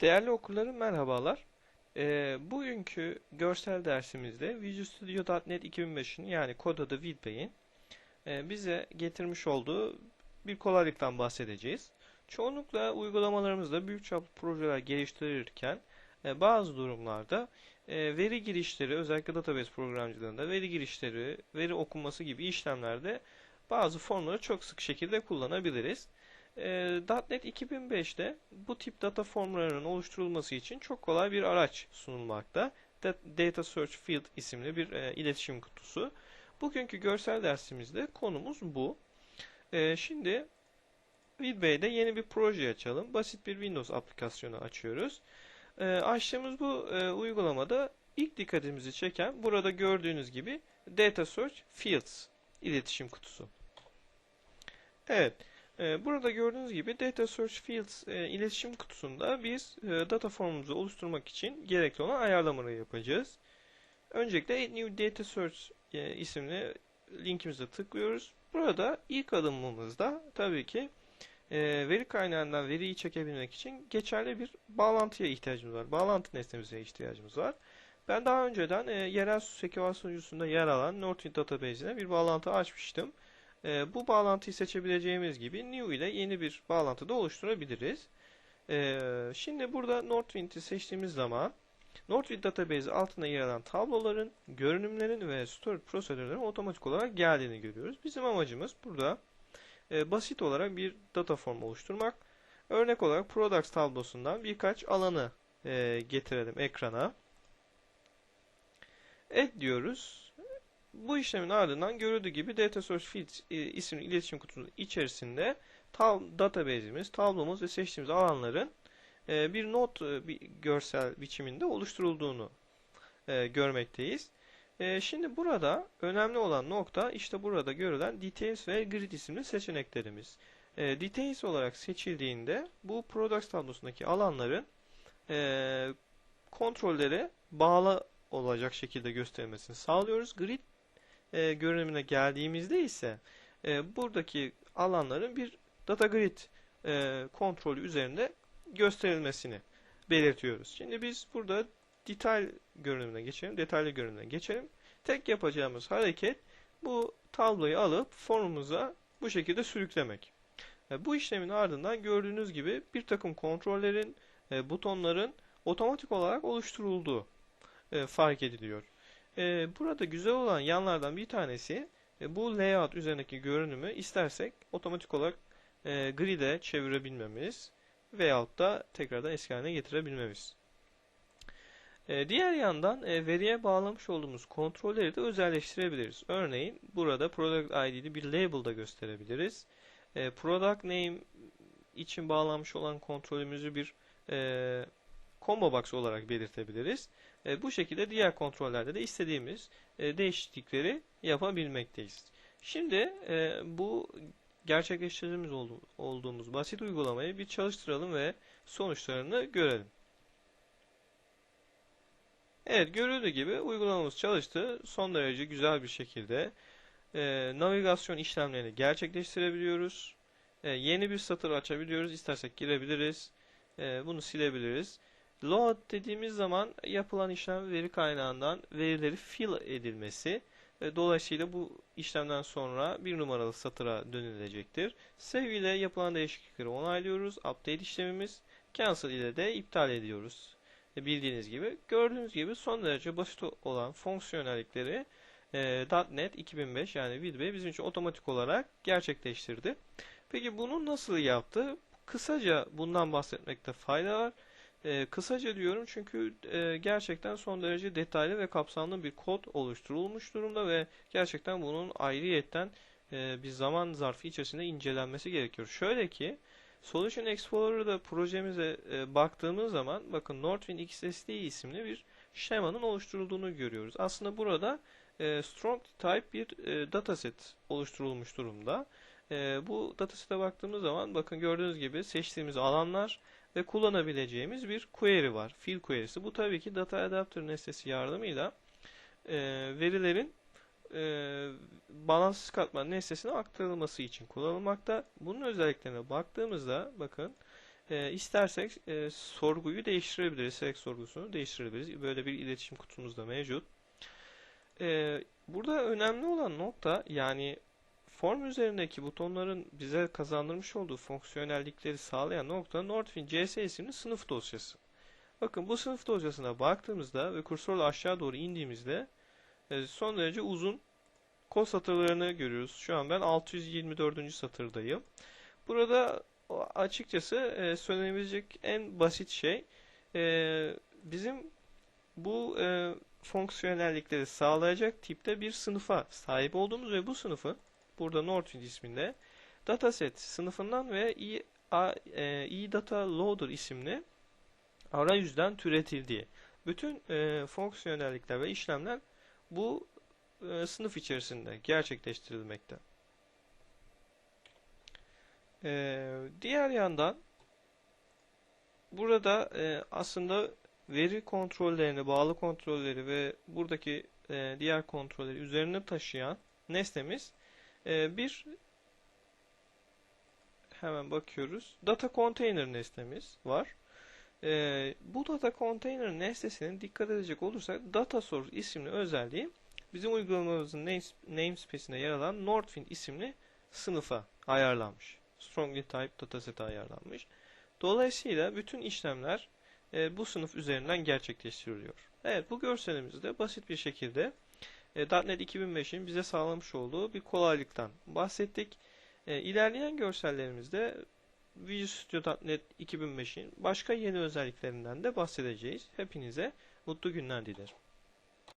Değerli okurlarım merhabalar. Ee, bugünkü görsel dersimizde Visual Studio.NET 2005'in yani kod adı VidBay'in e, bize getirmiş olduğu bir kolaylıktan bahsedeceğiz. Çoğunlukla uygulamalarımızda büyük çaplı projeler geliştirirken e, bazı durumlarda e, veri girişleri özellikle database programcılığında veri girişleri, veri okunması gibi işlemlerde bazı formları çok sık şekilde kullanabiliriz. E, .NET 2005'te bu tip data formlarının oluşturulması için çok kolay bir araç sunulmakta. Data Search Field isimli bir e, iletişim kutusu. Bugünkü görsel dersimizde konumuz bu. E, şimdi VidBay'de yeni bir proje açalım. Basit bir Windows aplikasyonu açıyoruz. E, açtığımız bu e, uygulamada ilk dikkatimizi çeken burada gördüğünüz gibi Data Search Fields iletişim kutusu. Evet. Ee, burada gördüğünüz gibi Data Search Fields e, iletişim kutusunda biz e, data formumuzu oluşturmak için gerekli olan ayarlamaları yapacağız. Öncelikle Add New Data Search e, isimli linkimize tıklıyoruz. Burada ilk adımımızda tabii ki veri kaynağından veriyi çekebilmek için geçerli bir bağlantıya ihtiyacımız var. Bağlantı nesnemize ihtiyacımız var. Ben daha önceden yerel SQL sunucusunda yer alan Northwind Database'ine bir bağlantı açmıştım. E, bu bağlantıyı seçebileceğimiz gibi new ile yeni bir bağlantı da oluşturabiliriz. E, şimdi burada Northwind'i seçtiğimiz zaman Northwind Database altında yer alan tabloların, görünümlerin ve storage prosedürlerin otomatik olarak geldiğini görüyoruz. Bizim amacımız burada e, basit olarak bir data form oluşturmak. Örnek olarak products tablosundan birkaç alanı e, getirelim ekrana. Add diyoruz. Bu işlemin ardından görüldüğü gibi Data Source Fields e, isimli iletişim kutusunun içerisinde tab database'imiz, tablomuz ve seçtiğimiz alanların e, bir not e, bir görsel biçiminde oluşturulduğunu görmekteyiz. Şimdi burada önemli olan nokta işte burada görülen Details ve Grid isimli seçeneklerimiz. Details olarak seçildiğinde bu Products tablosundaki alanların kontrollere bağlı olacak şekilde gösterilmesini sağlıyoruz. Grid e, görünümüne geldiğimizde ise e, buradaki alanların bir data grid e, kontrolü üzerinde gösterilmesini belirtiyoruz. Şimdi biz burada detay görünümüne geçelim. Detaylı görünümüne geçelim. Tek yapacağımız hareket bu tabloyu alıp formumuza bu şekilde sürüklemek. E, bu işlemin ardından gördüğünüz gibi bir takım kontrollerin, e, butonların otomatik olarak oluşturulduğu e, fark ediliyor. E, burada güzel olan yanlardan bir tanesi e, bu layout üzerindeki görünümü istersek otomatik olarak e, grid'e çevirebilmemiz veyahut da tekrardan eski haline getirebilmemiz. E, diğer yandan e, veriye bağlamış olduğumuz kontrolleri de özelleştirebiliriz. Örneğin burada product id'li bir label da gösterebiliriz. E, product name için bağlanmış olan kontrolümüzü bir e, combo box olarak belirtebiliriz. E, bu şekilde diğer kontrollerde de istediğimiz e, değişiklikleri yapabilmekteyiz. Şimdi e, bu gerçekleştirdiğimiz oldu, olduğumuz basit uygulamayı bir çalıştıralım ve sonuçlarını görelim. Evet görüldüğü gibi uygulamamız çalıştı. Son derece güzel bir şekilde e, navigasyon işlemlerini gerçekleştirebiliyoruz. Yeni bir satır açabiliyoruz. İstersek girebiliriz. E, bunu silebiliriz. Load dediğimiz zaman yapılan işlem veri kaynağından verileri fill edilmesi. Dolayısıyla bu işlemden sonra bir numaralı satıra dönülecektir. Save ile yapılan değişiklikleri onaylıyoruz. Update işlemimiz. Cancel ile de iptal ediyoruz. E, bildiğiniz gibi. Gördüğünüz gibi son derece basit olan fonksiyonellikleri e, .NET 2005 yani VidBay bizim için otomatik olarak gerçekleştirdi. Peki bunu nasıl yaptı? Kısaca bundan bahsetmekte fayda var. E, kısaca diyorum çünkü e, gerçekten son derece detaylı ve kapsamlı bir kod oluşturulmuş durumda ve gerçekten bunun ayrıyetten e, bir zaman zarfı içerisinde incelenmesi gerekiyor. Şöyle ki Solution Explorer'da projemize e, baktığımız zaman bakın Northwind XSD isimli bir şemanın oluşturulduğunu görüyoruz. Aslında burada e, strong type bir e, dataset oluşturulmuş durumda. E, bu datasete baktığımız zaman bakın gördüğünüz gibi seçtiğimiz alanlar ve kullanabileceğimiz bir query var. Field query'si. Bu tabii ki data adapter nesnesi yardımıyla e, verilerin e, bağlantısız katman nesnesine aktarılması için kullanılmakta. Bunun özelliklerine baktığımızda bakın E, istersek e, sorguyu değiştirebiliriz. Select sorgusunu değiştirebiliriz. Böyle bir iletişim kutumuz da mevcut. E, burada önemli olan nokta yani form üzerindeki butonların bize kazandırmış olduğu fonksiyonellikleri sağlayan nokta Nordfin CS isimli sınıf dosyası. Bakın bu sınıf dosyasına baktığımızda ve kursorla aşağı doğru indiğimizde e, son derece uzun kod satırlarını görüyoruz. Şu an ben 624. satırdayım. Burada açıkçası e, söylenebilecek en basit şey e, bizim bu fonksiyonellikleri sağlayacak tipte bir sınıfa sahip olduğumuz ve bu sınıfı burada Northwind isminde dataset sınıfından ve e, a, e, loader isimli arayüzden türetildiği. Bütün e, fonksiyonellikler ve işlemler bu e, sınıf içerisinde gerçekleştirilmekte. E, diğer yandan burada e, aslında veri kontrollerini, bağlı kontrolleri ve buradaki e, diğer kontrolleri üzerine taşıyan nesnemiz e, bir hemen bakıyoruz. Data container nesnemiz var. E, bu data container nesnesinin dikkat edecek olursak data source isimli özelliği bizim uygulamamızın namespace'inde yer alan Nordwind isimli sınıfa ayarlanmış. Strongly typed dataset'e ayarlanmış. Dolayısıyla bütün işlemler e, bu sınıf üzerinden gerçekleştiriliyor. Evet bu görselimizde basit bir şekilde .NET 2005'in bize sağlamış olduğu bir kolaylıktan bahsettik. E, ilerleyen görsellerimizde Visual Studio.NET 2005'in başka yeni özelliklerinden de bahsedeceğiz. Hepinize mutlu günler dilerim.